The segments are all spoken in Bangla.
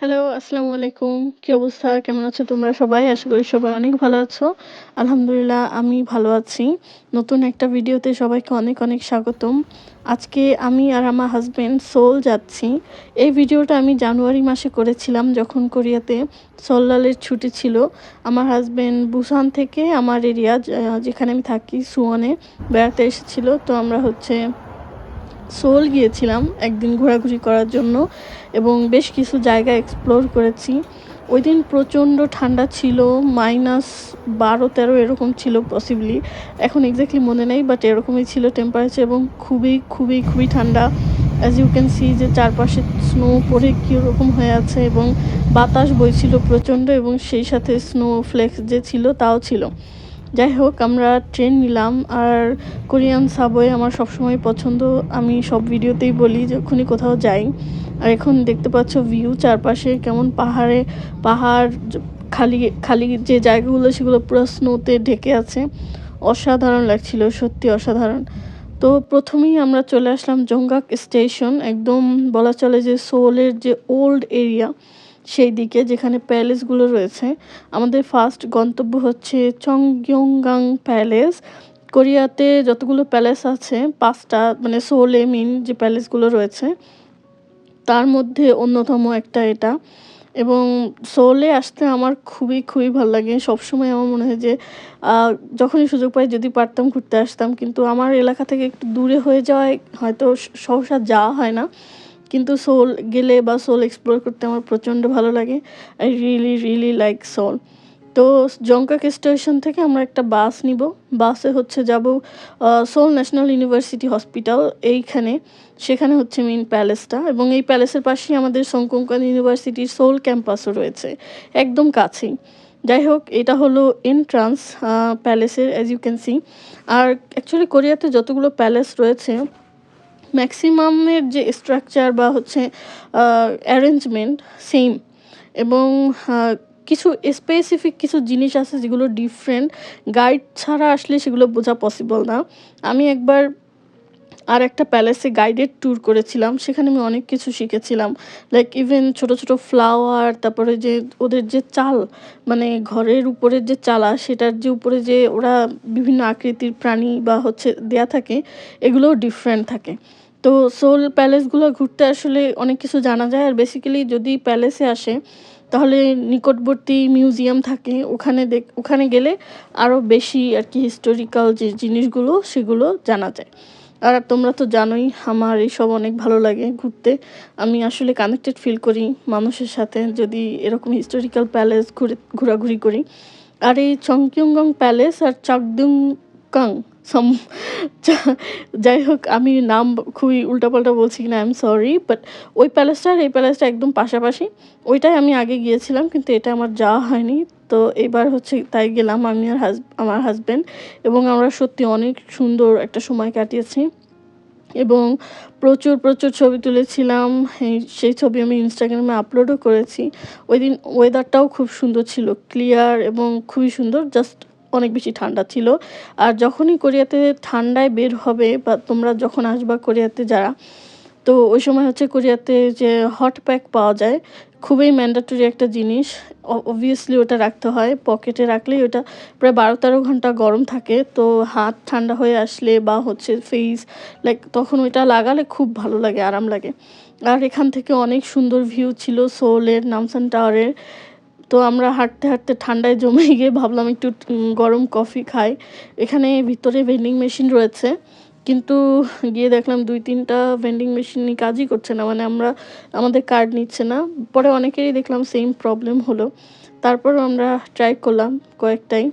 হ্যালো, আসসালামু আলাইকুম। কি অবস্থা? কেমন আছো তোমরা সবাই? আশা করি সবাই অনেক ভালো আছো। আলহামদুলিল্লাহ আমি ভালো আছি। নতুন একটা ভিডিওতে সবাইকে অনেক, অনেক স্বাগতম। আজকে আমি আর আমার হাসব্যান্ড সোল যাচ্ছি। এই ভিডিওটা আমি জানুয়ারি মাসে করেছিলাম যখন কোরিয়াতে সোল্লালের ছুটি ছিল। আমার হাসব্যান্ড বুসান থেকে আমার এরিয়া যেখানে আমি থাকি সুয়নে বেড়াতে এসেছিল। তো আমরা হচ্ছে সোল গিয়েছিলাম একদিন ঘোরাঘুরি করার জন্য এবং বেশ কিছু জায়গা এক্সপ্লোর করেছি। ওই দিন প্রচণ্ড ঠান্ডা ছিল মাইনাস বারো, তেরো এরকম ছিল পসিবলি এখন এক্স্যাক্টলি মনে নেই বাট এরকমই ছিল টেম্পারেচার এবং খুবই খুবই খুবই ঠান্ডা। অ্যাজ ইউ ক্যান সি যে চারপাশে স্নো পরে কীরকম হয়ে আছে এবং বাতাস বইছিল প্রচণ্ড এবং সেই সাথে স্নো ফ্লেক্স যে ছিল তাও ছিল। যাই হোক, আমরা ট্রেন নিলাম আর কোরিয়ান সাবওয়ে আমার সবসময় পছন্দ। আমি সব ভিডিওতেই বলি যখনই কোথাও যাই। আর এখন দেখতে পাচ্ছ ভিউ চারপাশে কেমন পাহাড়ে, পাহাড় খালি খালি যে জায়গাগুলো, সেগুলো পুরো স্নোতে ঢেকে আছে। অসাধারণ লাগছিল, সত্যি অসাধারণ। তো প্রথমেই আমরা চলে আসলাম জঙ্গাক স্টেশন একদম বলা চলে যে সোলের যে ওল্ড এরিয়া সেই দিকে যেখানে প্যালেসগুলো রয়েছে, আমাদের ফার্স্ট গন্তব্য হচ্ছে চংগ্যংগাং প্যালেস। কোরিয়াতে যতগুলো প্যালেস আছে, পাঁচটা মানে সোলে মিন যে প্যালেসগুলো রয়েছে, তার মধ্যে অন্যতম একটা এটা। এবং সোলে আসতে আমার খুবই খুবই ভালো লাগে। সবসময় আমার মনে হয় যে যখনই সুযোগ পাই যদি পারতাম ঘুরতে আসতাম। কিন্তু আমার এলাকা থেকে একটু দূরে হয়ে যাওয়ায় হয়তো সহসা যাওয়া হয় না। কিন্তু সোল গেলে বা সোল এক্সপ্লোর করতে আমার প্রচণ্ড ভালো লাগে। I really really like Seoul তো জঙ্কাক স্টেশন থেকে আমরা একটা বাস নিব। বাসে হচ্ছে যাব সোল ন্যাশনাল ইউনিভার্সিটি হসপিটাল এইখানে। সেখানে হচ্ছে মেইন প্যালেসটা এবং এই প্যালেসের পাশেই আমাদের সংকঙ্কান ইউনিভার্সিটির সোল ক্যাম্পাসও রয়েছে। একদম কাছেই। যাই হোক, এটা হলো এন্ট্রান্স প্যালেসের অ্যাজ ইউ ক্যান সি আর অ্যাকচুয়ালি কোরিয়াতে যতগুলো প্যালেস রয়েছে ম্যাক্সিমামের যে স্ট্রাকচার বা হচ্ছে অ্যারেঞ্জমেন্ট সেম এবং কিছু স্পেসিফিক কিছু জিনিস আছে যেগুলো ডিফারেন্ট গাইড ছাড়া আসলে সেগুলো বোঝা পসিবল না। আমি একবার আর একটা প্যালেসে গাইডেড ট্যুর করেছিলাম, সেখানে আমি অনেক কিছু শিখেছিলাম। লাইক ইভেন ছোট ছোট ফ্লাওয়ার তারপরে যে ওদের যে চাল মানে ঘরের উপরের যে চালা, সেটার যে উপরে যে ওরা বিভিন্ন আকৃতির প্রাণী বা হচ্ছে দেয়া থাকে, এগুলোও ডিফারেন্ট থাকে। তো সোল প্যালেসগুলো ঘুরতে আসলে অনেক কিছু জানা যায়, আর বেসিক্যালি যদি প্যালেসে আসে, তাহলে নিকটবর্তী মিউজিয়াম থাকে, ওখানে দেখ, ওখানে গেলে আরও বেশি আর কি হিস্টোরিক্যাল যে জিনিসগুলো, সেগুলো জানা যায়। আর তোমরা তো জানোই, আমার এইসব অনেক ভালো লাগে ঘুরতে। আমি আসলে কানেক্টেড ফিল করি মানুষের সাথে, যদি এরকম হিস্টোরিক্যাল প্যালেস ঘুরে, ঘোরাঘুরি করি। আর এই চংকিয়ংগং প্যালেস আর চাকদুংকাং সাম যাই হোক, আমি নাম খুবই উল্টাপাল্টা বলছি কিনা আই এম সরি বাট ওই প্যালেসটা আর এই প্যালেসটা একদম পাশাপাশি। ওইটাই আমি আগে গিয়েছিলাম, কিন্তু এটা আমার যাওয়া হয়নি। তো এবার হচ্ছে তাই গেলাম আমি আর হাজ আমার হাজব্যান্ড এবং আমরা সত্যি অনেক সুন্দর একটা সময় কাটিয়েছি। এবং প্রচুর প্রচুর ছবি তুলেছিলাম। সেই ছবি আমি ইনস্টাগ্রামে আপলোডও করেছি। ওই দিন ওয়েদারটাও খুব সুন্দর ছিল ক্লিয়ার এবং খুবই সুন্দর জাস্ট অনেক বেশি ঠান্ডা ছিল। আর যখনই কোরিয়াতে ঠান্ডায় বের হবে বা তোমরা যখন আসবা কোরিয়াতে যারা, তো ওই সময় হচ্ছে কোরিয়াতে যে হট প্যাক পাওয়া যায়, খুবই ম্যান্ডাটরি একটা জিনিস। অবভিয়াসলি ওটা রাখতে হয় পকেটে রাখলেই ওটা প্রায় বারো তেরো ঘণ্টা গরম থাকে। তো হাত ঠান্ডা হয়ে আসলে বা হচ্ছে ফেস লাইক তখন ওইটা লাগালে খুব ভালো লাগে, আরাম লাগে। আর এখান থেকে অনেক সুন্দর ভিউ ছিল সোলের নামসান টাওয়ারের তো আমরা হাঁটতে হাঁটতে ঠান্ডায় জমে গিয়ে ভাবলাম একটু গরম কফি খাই। এখানে ভিতরে ভেন্ডিং মেশিন রয়েছে। কিন্তু গিয়ে দেখলাম দুই তিনটা ভেন্ডিং মেশিনই কাজই করছে না। মানে আমরা, আমাদের কার্ড নিচ্ছে না। পরে অনেকেরই দেখলাম সেম প্রবলেম হলো। তারপর আমরা ট্রাই করলাম কয়েকটাই।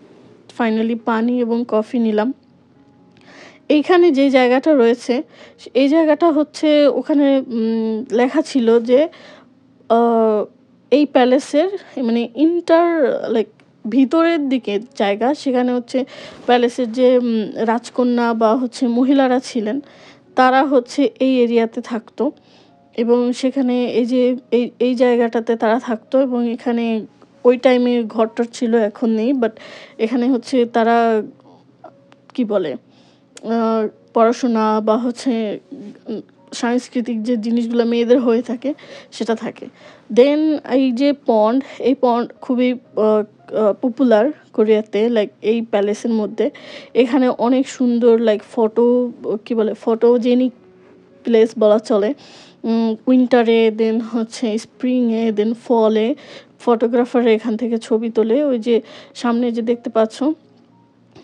ফাইনালি পানি এবং কফি নিলাম। এইখানে যে জায়গাটা রয়েছে, এই জায়গাটা হচ্ছে, ওখানে লেখা ছিল যে এই প্যালেসের মানে ইন্টার লাইক ভিতরের দিকে জায়গা, সেখানে হচ্ছে প্যালেসের যে রাজকন্যা বা হচ্ছে মহিলারা ছিলেন, তারা হচ্ছে এই এরিয়াতে থাকতো। এবং সেখানে এই যে, এই এই জায়গাটাতে তারা থাকতো এবং এখানে ওই টাইমে ঘরটার ছিল, এখন নেই। বাট এখানে হচ্ছে তারা, কি বলে পড়াশোনা বা হচ্ছে সাংস্কৃতিক যে জিনিসগুলো মেয়েদের হয়ে থাকে, সেটা থাকে। দেন এই যে পন্ড এই পন্ড খুবই পপুলার কোরিয়াতে লাইক এই প্যালেসের মধ্যে। এখানে অনেক সুন্দর লাইক ফটো কী বলে ফটোজেনিক প্লেস বলা চলে। উইন্টারে দেন হচ্ছে স্প্রিংয়ে দেন ফলে ফটোগ্রাফার এখান থেকে ছবি তোলে। ওই যে সামনে যে দেখতে পাচ্ছ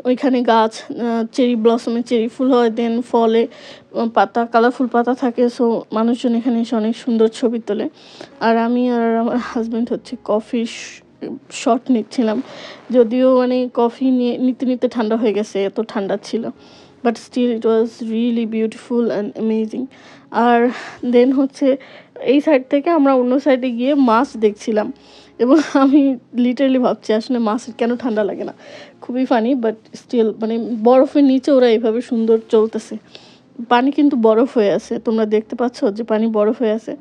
ওইখানে গাছ চেরি ব্লসমে চেরি ফুল হয় দেন ফলে পাতা কালারফুল পাতা থাকে সো মানুষজন এখানে এসে অনেক সুন্দর ছবি তোলে। আর আমি আর আমার হাজব্যান্ড হচ্ছে কফি শট নিচ্ছিলাম। যদিও মানে কফি নিয়ে, নিতে নিতে ঠান্ডা হয়ে গেছে, এত ঠান্ডা ছিল। But still it was really beautiful and amazing R then হচ্ছে এই সাইড থেকে আমরা অন্য সাইডে গিয়ে মাছ দেখছিলাম। এবং আমি লিটারলি ভাবছি আসলে মাছের কেন ঠান্ডা লাগে না। খুবই ফানি বাট স্টিল মানে বরফের নিচে ওরা এইভাবে সুন্দর চলতেছে। পানি কিন্তু বরফ হয়ে আছে, তোমরা দেখতে পাচ্ছ যে পানি বরফ হয়ে আছে।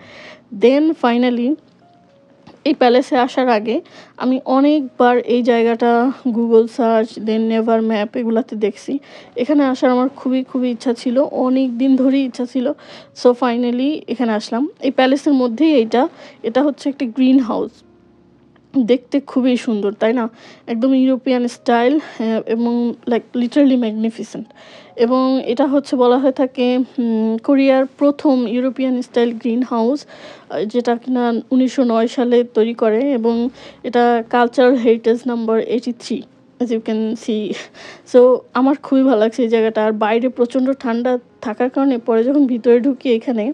দেন ফাইনালি এই প্যালেসে আসার আগে আমি অনেকবার এই জায়গাটা Google search then Naver map এগুলাতে দেখছি। এখানে আসার আমার খুবই খুবই ইচ্ছা ছিল অনেক দিন ধরেই ইচ্ছা ছিল। সো ফাইনালি এখানে আসলাম। এই প্যালেসের মধ্যেই এইটা, এটা হচ্ছে একটি গ্রিন হাউস দেখতে খুবই সুন্দর, তাই না? একদম ইউরোপিয়ান স্টাইল এবং লাইক লিটারালি ম্যাগনিফিসেন্ট এবং এটা হচ্ছে বলা হয়ে থাকে কোরিয়ার প্রথম ইউরোপিয়ান স্টাইল গ্রিন হাউস যেটা কিনা উনিশশো নয় সালে তৈরি করে, এবং এটা cultural heritage number eighty three as you can see so আমার খুবই ভালো লাগছে এই জায়গাটা। আর বাইরে প্রচণ্ড ঠান্ডা থাকার কারণে পরে যখন ভিতরে ঢুকি এখানে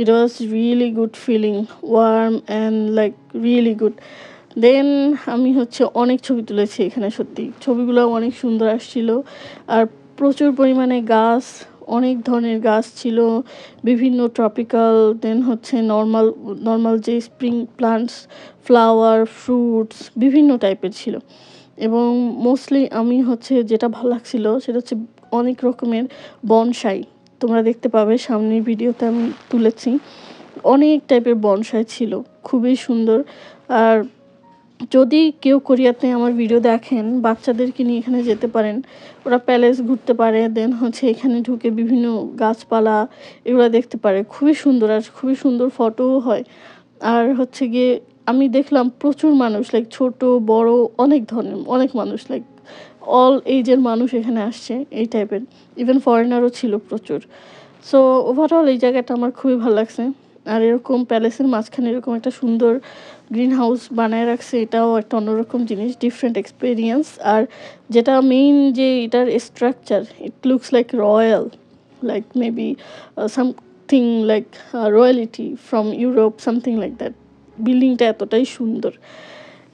it was really good feeling warm and like really good then আমি হচ্ছে অনেক ছবি তুলেছি এখানে সত্যি। ছবিগুলো অনেক সুন্দর আসছিল। আর প্রচুর পরিমাণে গাছ, অনেক ধরনের গাছ ছিল, বিভিন্ন ট্রপিক্যাল দেন হচ্ছে নর্মাল নর্মাল যে স্প্রিং প্লান্টস ফ্লাওয়ার ফ্রুটস বিভিন্ন টাইপের ছিল। এবং মোস্টলি আমি হচ্ছে যেটা ভালো লাগছিল সেটা হচ্ছে অনেক রকমের বনসাই তোমরা দেখতে পাবে সামনের ভিডিওতে আমি তুলেছি। অনেক টাইপের বনসাই ছিল, খুবই সুন্দর। আর যদি কেউ কোরিয়াতে আমার ভিডিও দেখেন, বাচ্চাদেরকে নিয়ে এখানে যেতে পারেন, ওরা প্যালেস ঘুরতে পারে দেন হচ্ছে এখানে ঢুকে বিভিন্ন গাছপালা এগুলো দেখতে পারে। খুবই সুন্দর আর খুবই সুন্দর ফটোও হয়। আর হচ্ছে গিয়ে আমি দেখলাম প্রচুর মানুষ লাইক ছোট, বড়, অনেক ধরনের, অনেক মানুষ লাইক অল এইজের মানুষ এখানে আসছে এই টাইপের ইভেন ফরেনারও ছিল প্রচুর। সো ওভারঅল এই জায়গাটা আমার খুবই ভালো লাগছে। আর এরকম প্যালেসের মাঝখানে এরকম একটা সুন্দর গ্রিন হাউস বানায় রাখছে, এটাও একটা অন্যরকম জিনিস ডিফারেন্ট এক্সপিরিয়েন্স আর যেটা মেইন যে এটার structure it looks like royal like maybe something like royalty from Europe something like that বিল্ডিংটা এতটাই সুন্দর।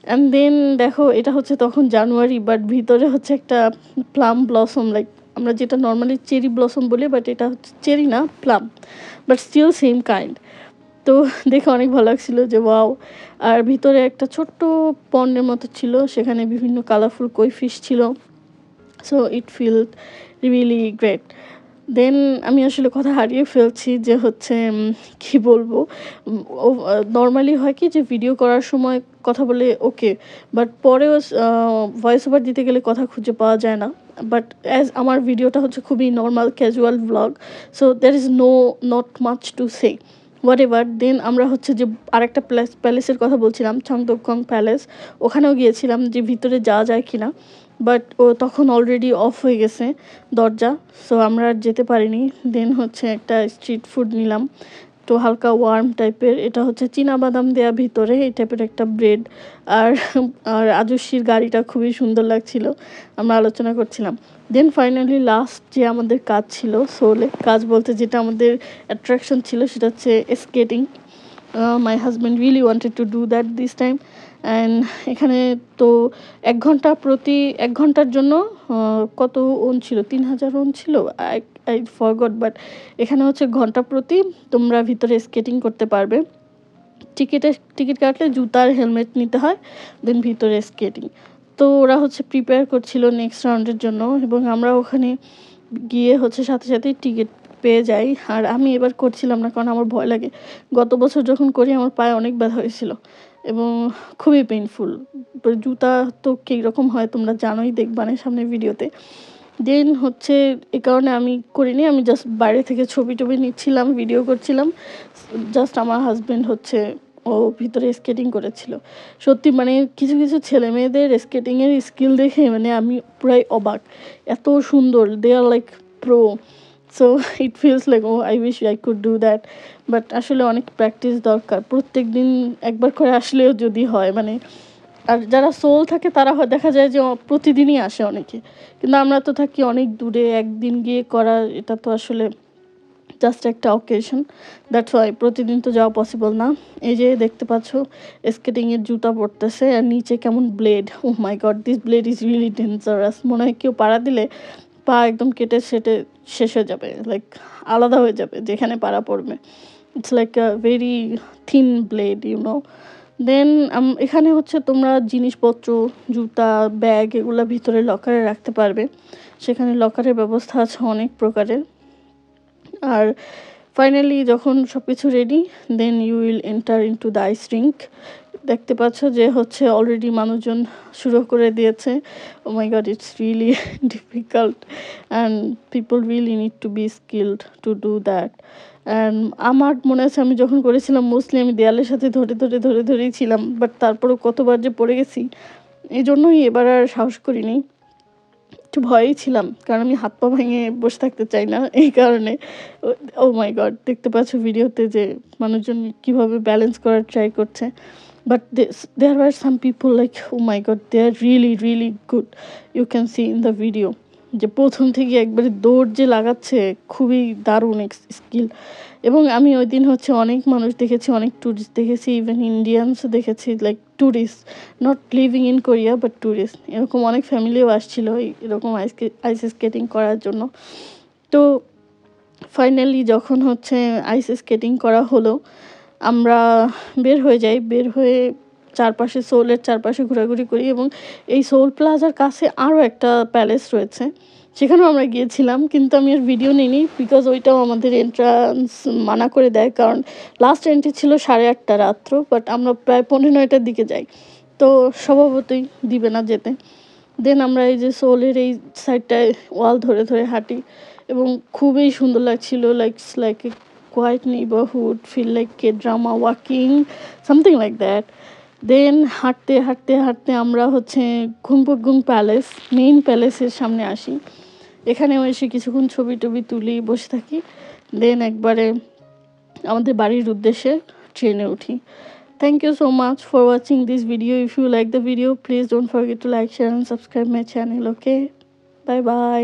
অ্যান্ড দেন দেখো, এটা হচ্ছে তখন জানুয়ারি বাট ভিতরে হচ্ছে একটা প্লাম ব্লসম লাইক আমরা যেটা নর্মালি চেরি ব্লসম বলি বাট এটা হচ্ছে চেরি না plum but still same kind তো দেখে অনেক ভালো লাগছিল যে, ওয়াও। আর ভিতরে একটা ছোট্ট পন্ডের মতো ছিল, সেখানে বিভিন্ন কালারফুল কই ফিশ ছিল। So it feel really great then আমি আসলে কথা হারিয়ে ফেলছি যে হচ্ছে কি বলব? নর্মালি হয় কি যে ভিডিও করার সময় কথা বলে ওকে বাট পরেও ভয়েস ওভার দিতে গেলে কথা খুঁজে পাওয়া যায় না। বাট অ্যাজ আমার ভিডিওটা হচ্ছে খুবই normal casual blog so there is no not much to say whatever then আমরা হচ্ছে যে আরেকটা প্যালেস প্যালেসের কথা বলছিলাম চাংদোকং প্যালেস ওখানেও গিয়েছিলাম যে ভিতরে যাওয়া যায় কি না বাট ও তখন অলরেডি অফ হয়ে গেছে দরজা সো আমরা আর যেতে পারিনি দেন হচ্ছে একটা স্ট্রিট ফুড নিলাম একটু হালকা ওয়ার্ম টাইপের এটা হচ্ছে বাদাম দেয়া ভিতরে, এই টাইপের একটা ব্রেড আর আর আজস্বীর গাড়িটা খুবই সুন্দর লাগছিল, আমরা আলোচনা করছিলাম। দেন ফাইনালি লাস্ট যে আমাদের কাজ ছিল সোলে কাজ বলতে যেটা আমাদের অ্যাট্রাকশন ছিল, সেটা হচ্ছে skating my husband really wanted to do that this time and এখানে তো এক ঘণ্টা প্রতি, এক ঘণ্টার জন্য কত ওন ছিল? তিন হাজার ওন ছিল? আই ফরগট বাট এখানে হচ্ছে ঘণ্টা প্রতি তোমরা ভিতরে স্কেটিং করতে পারবে। টিকিটে টিকিট কাটলে জুতার হেলমেট নিতে হয় দেন ভিতরে স্কেটিং তো ওরা হচ্ছে প্রিপেয়ার করছিল নেক্সট রাউন্ডের জন্য, এবং আমরা ওখানে গিয়ে হচ্ছে সাথে সাথেই টিকিট পেয়ে যাই। আর আমি এবার করছিলাম না, কারণ আমার ভয় লাগে। গত বছর যখন করি, আমার পায়ে অনেক ব্যথা হয়েছিল, এবং খুবই পেইনফুল জুতা তো কীরকম হয় তোমরা জানোই দেখবানের সামনে ভিডিওতে দেন হচ্ছে এ কারণে আমি করিনি, আমি জাস্ট বাইরে থেকে ছবি টবি নিচ্ছিলাম ভিডিও করছিলাম। জাস্ট আমার হাজব্যান্ড হচ্ছে, ও ভিতরে স্কেটিং করেছিল। সত্যি মানে কিছু কিছু ছেলে মেয়েদের স্কেটিংয়ের স্কিল দেখে মানে আমি পুরাই অবাক। এত সুন্দর they are like pro so it feels like oh I wish I could do that but আসলে অনেক প্র্যাকটিস দরকার। প্রত্যেক দিন একবার করে আসলেও যদি হয় মানে আর যারা সোল থাকে, তারা হয়, দেখা যায় যে প্রতিদিনই আসে অনেকে। কিন্তু আমরা তো থাকি অনেক দূরে, একদিন গিয়ে করা, এটা তো আসলে জাস্ট একটা অকেশন দ্যাটস ওয়াই প্রতিদিন তো যাওয়া পসিবল না। এই যে, দেখতে পাচ্ছ স্কেটিংয়ের জুতা পরতেছে, আর নিচে কেমন blade oh my god this blade is really dangerous মনে হয় কেউ পাড়া দিলে পা একদম কেটে সেটে শেষ হয়ে যাবে। লাইক আলাদা হয়ে যাবে, যেখানে পাড়া পড়বে। It's like a very thin blade you know then এখানে হচ্ছে তোমরা জিনিসপত্র, জুতা, ব্যাগ এগুলো ভিতরে লকারে রাখতে পারবে। সেখানে লকারের ব্যবস্থা আছে অনেক প্রকারের। আর ফাইনালি যখন সব কিছু ready then you will enter into the ice rink দেখতে পাচ্ছ যে হচ্ছে অলরেডি মানুষজন শুরু করে দিয়েছে। ও my god it's really difficult and people really need to be skilled to do that আমার মনে আছে আমি যখন করেছিলাম মোস্টলি আমি দেয়ালের সাথে ধরে ধরে ধরে, ধরেই ছিলাম বাট তারপরেও কতবার যে পড়ে গেছি এই জন্যই এবার আর সাহস করিনি। একটু ভয়েই ছিলাম, কারণ আমি হাত পা ভেঙে বসে থাকতে চাই না এই কারণে। ও মাই গড দেখতে পাচ্ছ ভিডিওতে যে মানুষজন কীভাবে ব্যালেন্স করার ট্রাই করছে। But there are some people like oh my god they are really really good you can see in the video যে প্রথম থেকে একবারে দৌড় যে লাগাচ্ছে খুবই দারুণ স্কিল এবং আমি ওই দিন হচ্ছে অনেক মানুষ দেখেছি, অনেক ট্যুরিস্ট দেখেছি ইভেন ইন্ডিয়ানসও দেখেছি like tourist not living in Korea but tourist এরকম অনেক ফ্যামিলিও আসছিল এরকম আইস আইস স্কেটিং করার জন্য। তো ফাইনালি যখন হচ্ছে আইস স্কেটিং করা হলো, আমরা বের হয়ে যাই, বের হয়ে চারপাশে সোলের চারপাশে ঘোরাঘুরি করি এবং এই সোল প্লাজার কাছে আরও একটা প্যালেস রয়েছে। সেখানেও আমরা গিয়েছিলাম, কিন্তু আমি আর ভিডিও নিইনি বিকজ ওইটাও আমাদের এন্ট্রান্স মানা করে দেয়, কারণ লাস্ট এন্ট্রি ছিল সাড়ে আটটা রাত্র বাট আমরা প্রায় পনেরো নয়টার দিকে যাই। তো স্বভাবতই দিবে না যেতে। দেন আমরা এই যে সোলের এই সাইডটায় ওয়াল ধরে ধরে হাঁটি এবং খুবই সুন্দর লাগছিল like like quiet neighbourhood feel like K drama walking something like that then হাঁটতে হাঁটতে হাঁটতে আমরা হচ্ছে ঘুমপুকগুম প্যালেস মেইন প্যালেসের সামনে আসি। এখানেও এসে কিছুক্ষণ ছবি টবি তুলি, বসে থাকি। দেন একবারে আমাদের বাড়ির উদ্দেশ্যে ট্রেনে উঠি। Thank you so much for watching this video if you like the video please don't forget to like share and subscribe my channel okay bye bye